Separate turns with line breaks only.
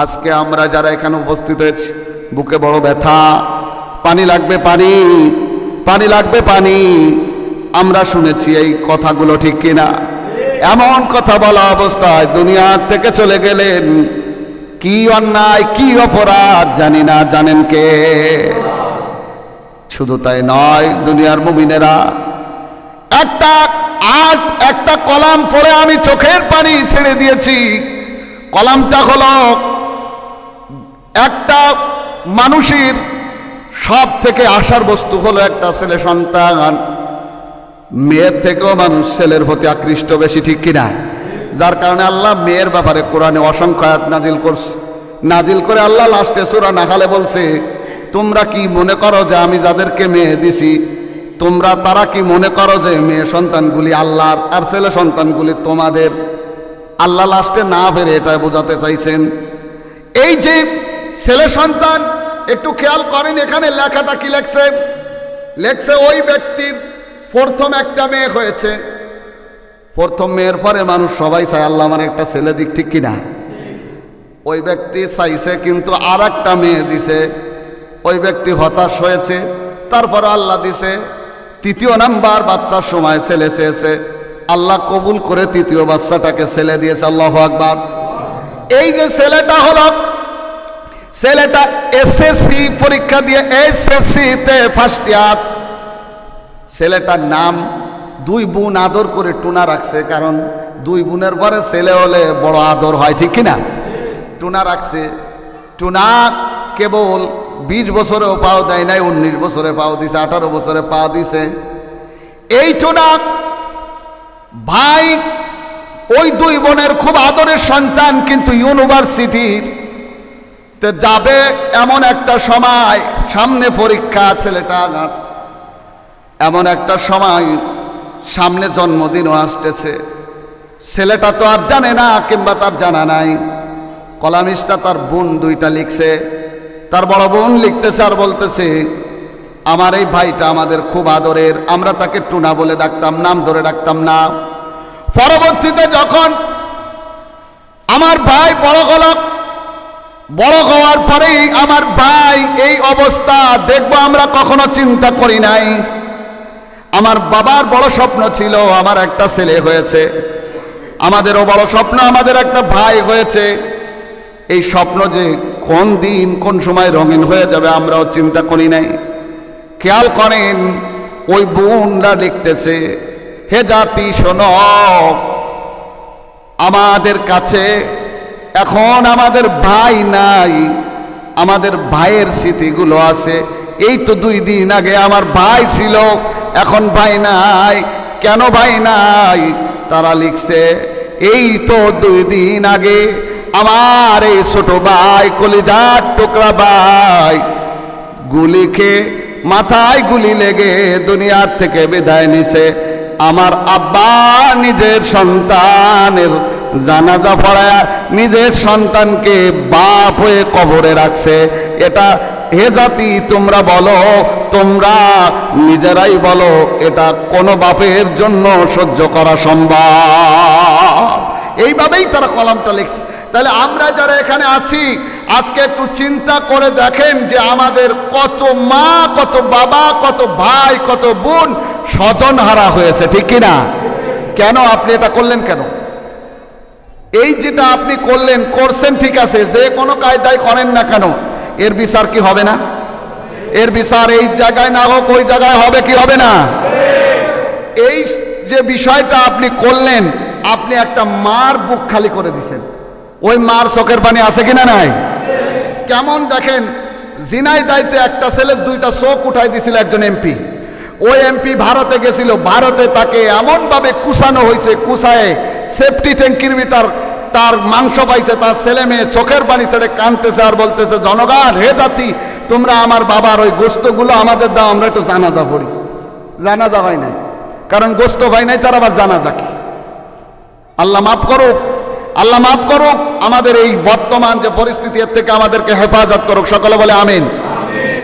আজকে আমরা যারা এখানে উপস্থিত হয়েছি, বুকে বড় ব্যথা, পানি লাগবে পানি পানি লাগবে পানি, আমরা শুনেছি এই কথাগুলো ঠিক কিনা? এমন কথা বলা অবস্থায় দুনিয়ার থেকে চলে গেলেন, কি অন্যায়, কি অপরাধ, জানি না, জানেন কে? শুধু তাই নয়, দুনিয়ার মুমিনেরা, একটা আট একটা কলাম পড়ে আমি চোখের পানি ছেড়ে দিয়েছি। কলামটা হলো একটা মানুষের সব থেকে আশার বস্তু হলো একটা ছেলে সন্তান। মেয়ের থেকেও মানুষ ছেলের প্রতি আকৃষ্ট বেশি, ঠিক কিনা? যার কারণে আল্লাহ মেয়ের ব্যাপারে কোরআনে অসংখ্য আয়াত নাজিল করছে। নাজিল করে আল্লাহ লাস্টে সুরা নাখালে বলছে, তোমরা কি মনে করো যে আমি যাদেরকে মেয়ে দিছি, তোমরা তারা কি মনে করো যে মেয়ে সন্তানগুলি আল্লাহর আর ছেলে সন্তানগুলি তোমাদের? আল্লাহ লাস্টে না ফেরে এটা বোঝাতে চাইছেন। এই যে ছেলে সন্তান, একটু খেয়াল করেন এখানে লেখাটা কি লেখছে? লেখছে, ওই ব্যক্তির প্রথম একটা মেয়ে হয়েছে। প্রথম মেয়ের পরে মানুষ সবাই চায়, আল্লাহ আমার একটা ছেলে দিক, ঠিক কিনা? ওই ব্যক্তি চাইছে, কিন্তু আর একটা মেয়ে দিছে। ওই ব্যক্তি হতাশ হয়েছে। তারপর আল্লাহ দিছে, তৃতীয় নাম্বার বাচ্চার সময় ছেলে চেয়েছে। আল্লাহ কবুল করে তৃতীয় বাচ্চাটাকে ছেলে দিয়েছে, আল্লাহ আকবার। এই যে ছেলেটা হলো ছেলেটা এসএসসি পরীক্ষা দিয়ে এসএসসি তে ফার্স্ট ইয়ার ছেলেটার নাম দুই বোন আদর করে টুনা রাখছে, কারণ দুই বোনের পরে ছেলে হলে বড় আদর হয়, ঠিক কিনা? টুনা রাখছে। টুনা কেবল বিশ বছরেও পাও দেয় নাই, উনিশ বছরে পাও দিছে, আঠারো বছরে পাও দিছে। এই টুনা ভাই ওই দুই বোনের খুব আদরের সন্তান, কিন্তু ইউনিভার্সিটির তে যাবে এমন একটা সময়, সামনে পরীক্ষা, ছেলেটা এমন একটা সময়, সামনে জন্মদিনও আসতেছে। ছেলেটা তো আর জানে না, কিংবা তার জানা নাই। কলামিসটা তার বোন দুইটা লিখছে। তার বড় বোন লিখতেছে আর বলতেছে, আমার এই ভাইটা আমাদের খুব আদরের, আমরা তাকে টুনা বলে ডাকতাম, নাম ধরে ডাকতাম না। পরবর্তীতে যখন আমার ভাই বড় হল বড় হওয়ার পরেই আমার ভাই এই অবস্থা, দেখব আমরা কখনো চিন্তা করি নাই। আমার বাবার বড় স্বপ্ন ছিল, আমার একটা ছেলে হয়েছে। আমাদেরও বড় স্বপ্ন, আমাদের একটা ভাই হয়েছে। এই স্বপ্ন যে কোন দিন, কোন সময় রঙিন হয়ে যাবে, আমরাও চিন্তা করি নাই। খেয়াল করেন, ওই বোনরা লিখতেছে, হে জাতি শোন, আমাদের কাছে এখন আমাদের ভাই নাই, আমাদের ভাইয়ের স্মৃতিগুলো আছে। এই তো দুই দিন আগে আমার ভাই ছিল, এখন ভাই নাই। কেন ভাই নাই? তারা লিখছে, এই তো দুই দিন আগে আমার এই ছোট ভাই, কলিজার টুকরা ভাই, গুলি খেয়ে মাথায় গুলি লেগে দুনিয়ার থেকে বিদায় নিছে। আমার আব্বা নিজের সন্তানের জানাজা পড়ায় নিজের সন্তানকে বাপ হয়ে কবরে রাখছে। এটা হে জাতি, তোমরা বলো, তোমরা নিজেরাই বলো, এটা কোনো বাপের জন্য সহ্য করা সম্ভব। এইভাবেই তারা কলমটা লিখছে। তাহলে আমরা যারা এখানে আছি, আজকে একটু চিন্তা করে দেখেন যে আমাদের কত মা, কত বাবা, কত ভাই, কত বোন স্বজন হারা হয়েছে, ঠিক কিনা? কেন আপনি এটা করলেন কেন? এই যেটা আপনি করলেন, করছেন ঠিক আছে, যে কোনো কায়দায় করেন না কেন, এর বিচার কি হবে না? এর বিচার এই জায়গায় না হোক, ওই জায়গায় হবে কি হবে না? এই যে বিষয়টা আপনি করলেন, আপনি একটা মার বুক খালি করে দিছেন। ওই মার চোখের পানি আছে কিনা নাই? কেমন দেখেন, জিনাই দায়িত্বে একটা ছেলের দুইটা চোখ উঠাই দিছিল একজন এমপি। ওই এমপি ভারতে গেছিল, ভারতে তাকে এমনভাবে কুসানো হয়েছে কুসায়ে সেফটি ট্যাঙ্কির ভিতর তার মাংস পাইছে, তার ছেলে মেয়ে চোখের পানি ছেড়ে কানতেছে আর বলতেছে, জনগণ, হে জাতি, তোমরা আমার বাবার ওই গোস্তগুলো আমাদের দাও, আমরা একটু জানাজা পড়ি। জানাজা হয় নাই। কারণ গোস্ত হয় নাই, তার আবার জানাজা কি? আল্লাহ মাফ করুক, আল্লাহ মাফ করুক, আমাদের এই বর্তমান যে পরিস্থিতি, এর থেকে আমাদেরকে হেফাজত করুক। সকলে বলে আমিন।